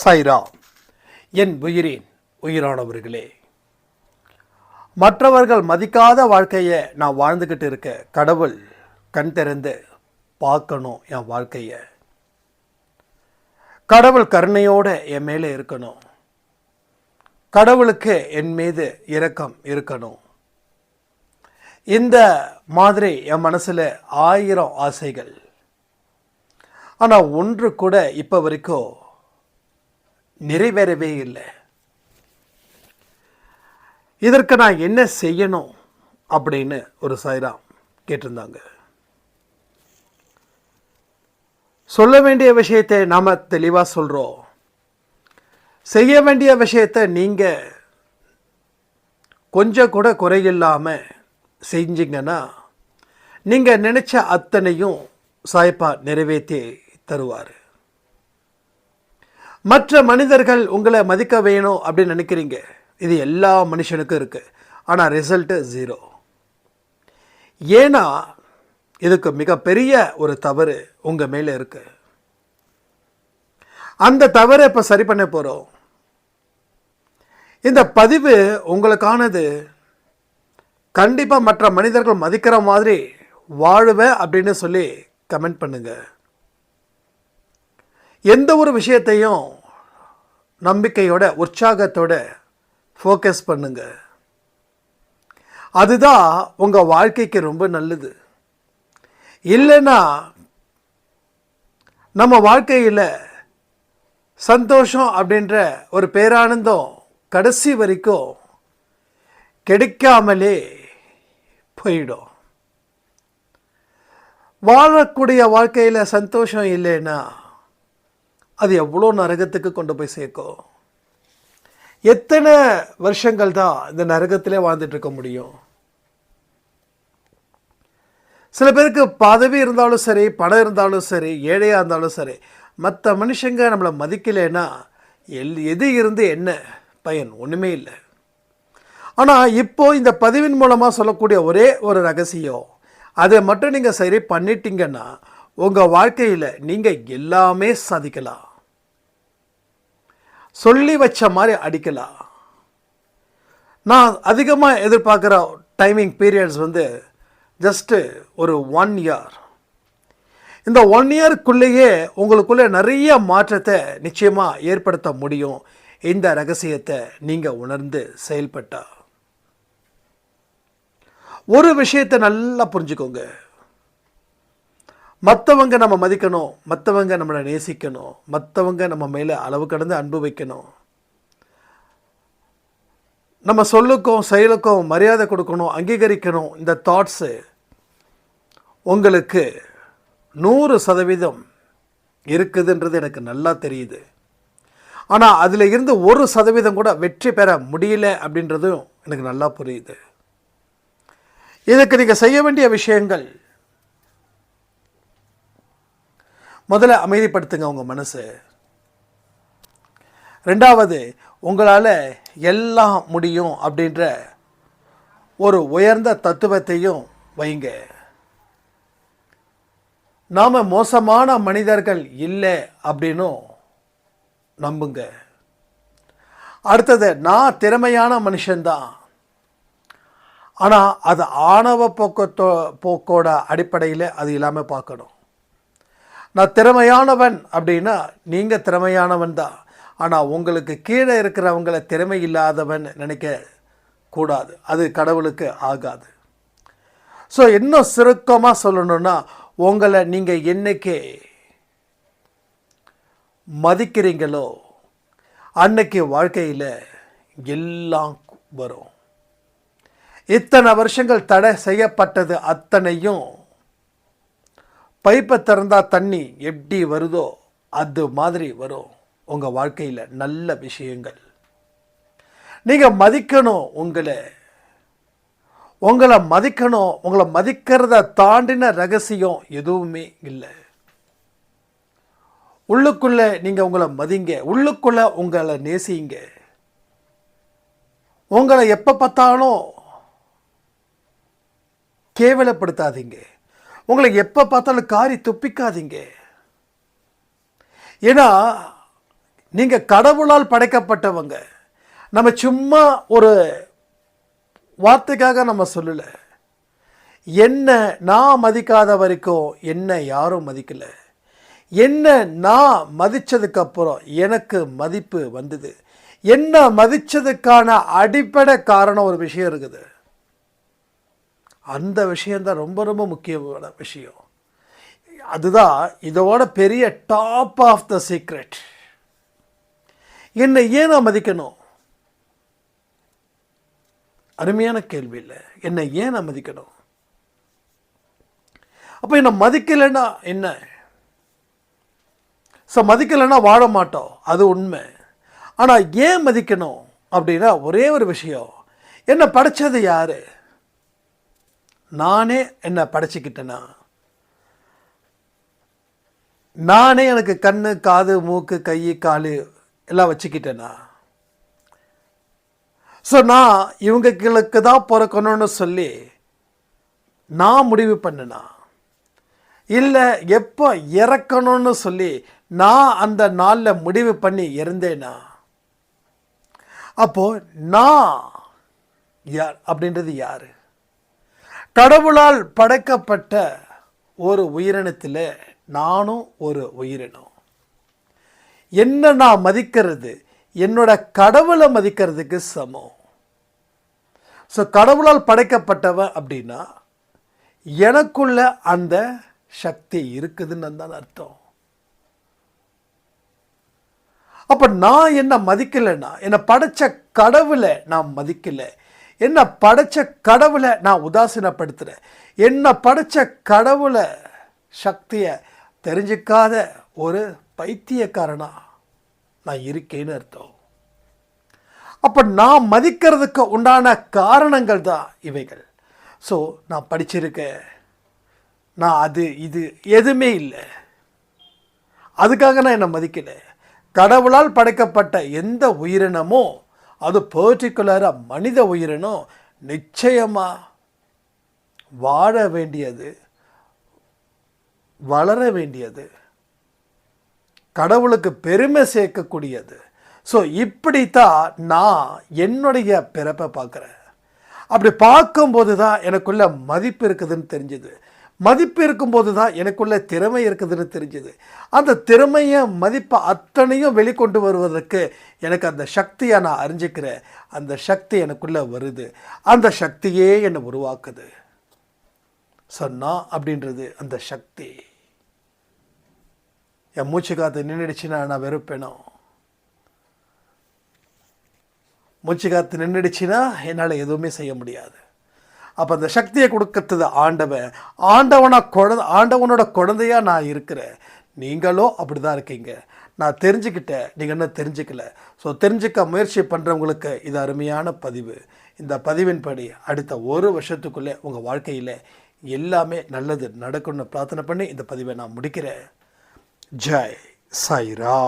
சைரா. என் உயிரின் உயிரானவர்களே மற்றவர்கள் மதிக்காத வாழ்க்கையை நான் வாழ்ந்துக்கிட்டு இருக்க கடவுள் கண் திறந்து பார்க்கணும் என் வாழ்க்கையை. கடவுள் கருணையோடு என் மேலே இருக்கணும். கடவுளுக்கு என் மீது இரக்கம் இருக்கணும். இந்த மாதிரி என் மனசில் ஆயிரம் ஆசைகள். ஆனால் ஒன்று கூட இப்போ வரைக்கும் நிறைவேறவே இல்லை. இதற்கு நான் என்ன செய்யணும் அப்படின்னு ஒரு சாய்ராம் கேட்டிருந்தாங்க. சொல்ல வேண்டிய விஷயத்தை நாம் தெளிவாக சொல்கிறோம் செய்ய வேண்டிய விஷயத்தை நீங்கள் கொஞ்சம் கூட குறையில்லாமல் செஞ்சீங்கன்னா நீங்கள் நினச்ச அத்தனையும் சாய்ப்பா நிறைவேற்றி தருவார். மற்ற மனிதர்கள் உங்களை மதிக்க வேணும் அப்படின்னு நினைக்கிறீங்க. இது எல்லா மனுஷனுக்கும் இருக்குது ஆனால் ரிசல்ட்டு ஜீரோ ஏன்னா இதுக்கு மிகப்பெரிய ஒரு தவறு உங்கள் மேலே இருக்குது அந்த தவறை இப்போ சரி பண்ண போகிறோம் இந்த பதிவு உங்களுக்கானது. கண்டிப்பாக மற்ற மனிதர்கள் மதிக்கிற மாதிரி வாழுவேன் அப்படின்னு சொல்லி கமெண்ட் பண்ணுங்கள் எந்த ஒரு விஷயத்தையும் நம்பிக்கையோட உற்சாகத்தோட ஃபோக்கஸ் பண்ணுங்க. அதுதான் உங்கள் வாழ்க்கைக்கு ரொம்ப நல்லது. இல்லைன்னா நம்ம வாழ்க்கையில் சந்தோஷம் அப்படின்ற ஒரு பேரானந்தம் கடைசி வரைக்கும் கிடைக்காமலே போயிடும். வாழக்கூடிய வாழ்க்கையில் சந்தோஷம் இல்லைன்னா அது எவ்வளோ நரகத்துக்கு கொண்டு போய் சேர்க்கும்? எத்தனை வருஷங்கள் தான் இந்த நரகத்திலே வாழ்ந்துட்டு இருக்க முடியும்? சில பேருக்கு பதவி இருந்தாலும் சரி பணம் இருந்தாலும் சரி ஏழையாக இருந்தாலும் சரி மற்ற மனுஷங்க நம்மளை மதிக்கலைன்னா எல் எது இருந்து என்ன பயன்? ஒன்றுமே இல்லை. ஆனால் இப்போது இந்த பதிவின் மூலமாக சொல்லக்கூடிய ஒரே ஒரு ரகசியம் அதை மட்டும் நீங்கள் சரி பண்ணிட்டீங்கன்னா உங்கள் வாழ்க்கையில் நீங்கள் எல்லாமே சாதிக்கலாம். சொல்லி வச்ச மாதிரி அடிக்கலாம். நான் அதிகமாக எதிர்பார்க்குற டைமிங் பீரியட்ஸ் வந்து ஜஸ்ட்டு ஒரு ஒன் இயர் இந்த ஒன் இயருக்குள்ளேயே உங்களுக்குள்ளே நிறைய மாற்றத்தை நிச்சயமாக ஏற்படுத்த முடியும். இந்த ரகசியத்தை நீங்கள் உணர்ந்து செயல்பட்டால் ஒரு விஷயத்தை நல்லா புரிஞ்சுக்கோங்க. மற்றவங்க நம்ம மதிக்கணும் மற்றவங்க நம்மளை நேசிக்கணும் மற்றவங்க நம்ம மேலே அளவு கடந்து அன்பு வைக்கணும். நம்ம சொல்லுக்கும் செயலுக்கும் மரியாதை கொடுக்கணும் அங்கீகரிக்கணும் இந்த தாட்ஸு உங்களுக்கு நூறு சதவீதம் இருக்குதுன்றது எனக்கு நல்லா தெரியுது. ஆனால் அதில் இருந்து ஒரு சதவீதம் கூட வெற்றி பெற முடியல அப்படின்றதும் எனக்கு நல்லா புரியுது. இதுக்கு நீங்கள் செய்ய வேண்டிய விஷயங்கள் முதல்ல அமைதிப்படுத்துங்க உங்கள் மனசு. ரெண்டாவது உங்களால் எல்லாம் முடியும் அப்படின்ற ஒரு உயர்ந்த தத்துவத்தையும் வைங்க. நாம் மோசமான மனிதர்கள் இல்லை அப்படின்னும் நம்புங்க. அடுத்தது நான் திறமையான மனுஷன்தான். ஆனால் அது ஆணவ போக்கத்தோ போக்கோட அடிப்படையில் அது இல்லாமல் பார்க்கணும். நான் திறமையானவன் அப்படின்னா நீங்கள் திறமையானவன் தான். ஆனால் உங்களுக்கு கீழே இருக்கிறவங்கள திறமை இல்லாதவன் நினைக்க கூடாது. அது கடவுளுக்கு ஆகாது. ஸோ இன்னும் சுருக்கமாக சொல்லணும்னா உங்களை நீங்கள் என்னைக்கு மதிக்கிறீங்களோ அன்னைக்கு வாழ்க்கையில் எல்லாம் வரும். இத்தனை வருஷங்கள் தடை செய்யப்பட்டது அத்தனையும் பைப்பை திறந்தால் தண்ணி எப்படி வருதோ அது மாதிரி வரும் உங்கள் வாழ்க்கையில் நல்ல விஷயங்கள். நீங்கள் மதிக்கணும் உங்களை. உங்களை மதிக்கணும் உங்களை மதிக்கிறத தாண்டின ரகசியம் எதுவுமே இல்லை. உள்ளுக்குள்ளே நீங்கள் உங்களை மதிங்க உள்ளுக்குள்ளே உங்களை நேசிங்க. உங்களை எப்போ பார்த்தாலும் கேவலப்படுத்தாதீங்க. உங்களை எப்போ பார்த்தாலும் காரி துப்பிக்காதீங்க. ஏன்னா நீங்கள் கடவுளால் படைக்கப்பட்டவங்க. நம்ம சும்மா ஒரு வார்த்தைக்காக நம்ம சொல்லலை. என்ன நான் மதிக்காத வரைக்கும் என்ன யாரும் மதிக்கலை. என்ன நான் மதித்ததுக்கப்புறம் எனக்கு மதிப்பு வந்தது. என்ன மதித்ததுக்கான அடிப்படை காரணம் ஒரு விஷயம் இருக்குது. அந்த விஷயந்தான் ரொம்ப ரொம்ப முக்கியமான விஷயம். அதுதான் இதோட பெரிய டாப் ஆஃப் த சீக்ரெட் என்னை ஏன் நான் மதிக்கணும்? அருமையான கேள்வி இல்லை. என்னை ஏன் நான் மதிக்கணும்? அப்போ என்னை மதிக்கலைன்னா என்ன? ஸோ மதிக்கலைன்னா வாழ மாட்டோம். அது உண்மை. ஆனால் ஏன் மதிக்கணும் அப்படின்னா ஒரே ஒரு விஷயம். என்னை படைச்சது யாரு? நானே என்னை படைச்சிக்கிட்டேனா? நானே எனக்கு கண்ணு காது மூக்கு கை காலு எல்லாம் வச்சுக்கிட்டேனா? ஸோ நான் இவங்களுக்கு தான் பிறக்கணும்னு சொல்லி நான் முடிவு பண்ணனா? இல்லை எப்போ இறக்கணும்னு சொல்லி நான் அந்த நாளில் முடிவு பண்ணி இருந்தேனா? அப்போது நான் யார்? அப்படின்றது யாரு? கடவுளால் படைக்கப்பட்ட ஒரு உயிரினத்தில் நானும் ஒரு உயிரினம். என்ன நான் மதிக்கிறது? என்னோட கடவுளை மதிக்கிறதுக்கு சமம். ஸோ கடவுளால் படைக்கப்பட்டவன் அப்படின்னா எனக்குள்ள அந்த சக்தி இருக்குதுன்னு தான் அர்த்தம். அப்போ நான் என்ன மதிக்கலைன்னா என்னை படைச்ச கடவுளை நான் மதிக்கலை. என்ன படைச்ச கடவுளை நான் உதாசீனப்படுத்துகிறேன் என்ன படைச்ச கடவுளை சக்தியை தெரிஞ்சிக்காத ஒரு பைத்தியக்காரனா நான் இருக்கேன்னு அர்த்தம். அப்போ நான் மதிக்கிறதுக்கு உண்டான காரணங்கள் தான் இவைகள். ஸோ நான் படிச்சிருக்கேன். நான் அது இது எதுவுமே இல்லை. அதுக்காக நான் என்னை மதிக்கலை. கடவுளால் படைக்கப்பட்ட எந்த உயிரினமோ அது பர்டிகுலராக மனித உயிரினம் நிச்சயமாக வாழ வேண்டியது வளர வேண்டியது கடவுளுக்கு பெருமை சேர்க்கக்கூடியது. ஸோ இப்படித்தான் நான் என்னுடைய பிறப்பை பார்க்குறேன். அப்படி பார்க்கும்போது தான் எனக்குள்ள மதிப்பு இருக்குதுன்னு தெரிஞ்சுது. மதிப்பு இருக்கும்போது தான் எனக்குள்ள திறமை இருக்குதுன்னு தெரிஞ்சுது. அந்த திறமையை மதிப்பை அத்தனையும் வெளிக்கொண்டு வருவதற்கு எனக்கு அந்த சக்தியை நான் அறிஞ்சிக்கிறேன். அந்த சக்தி எனக்குள்ளே வருது. அந்த சக்தியே என்னை உருவாக்குது. சொன்னா அப்படின்றது அந்த சக்தி. என் மூச்சு காற்று நின்றுடுச்சுன்னா நான் வெறுப்பேனோ? மூச்சு காற்று நின்றுடுச்சுன்னா என்னால் எதுவுமே செய்ய முடியாது. அப்போ அந்த சக்தியை கொடுக்கறது ஆண்டவன். ஆண்டவனாக குழந்த ஆண்டவனோட குழந்தையா நான் இருக்கிறேன். நீங்களோ அப்படி தான் இருக்கீங்க. நான் தெரிஞ்சுக்கிட்டேன். நீங்கள் என்ன தெரிஞ்சுக்கல. ஸோ தெரிஞ்சுக்க முயற்சி பண்ணுறவங்களுக்கு இது அருமையான பதிவு. இந்த பதிவின்படி அடுத்த ஒரு வருஷத்துக்குள்ளே உங்கள் வாழ்க்கையில் எல்லாமே நல்லது நடக்கும்னு பிரார்த்தனை பண்ணி இந்த பதிவை நான் முடிக்கிறேன். ஜெய் சாய்ரா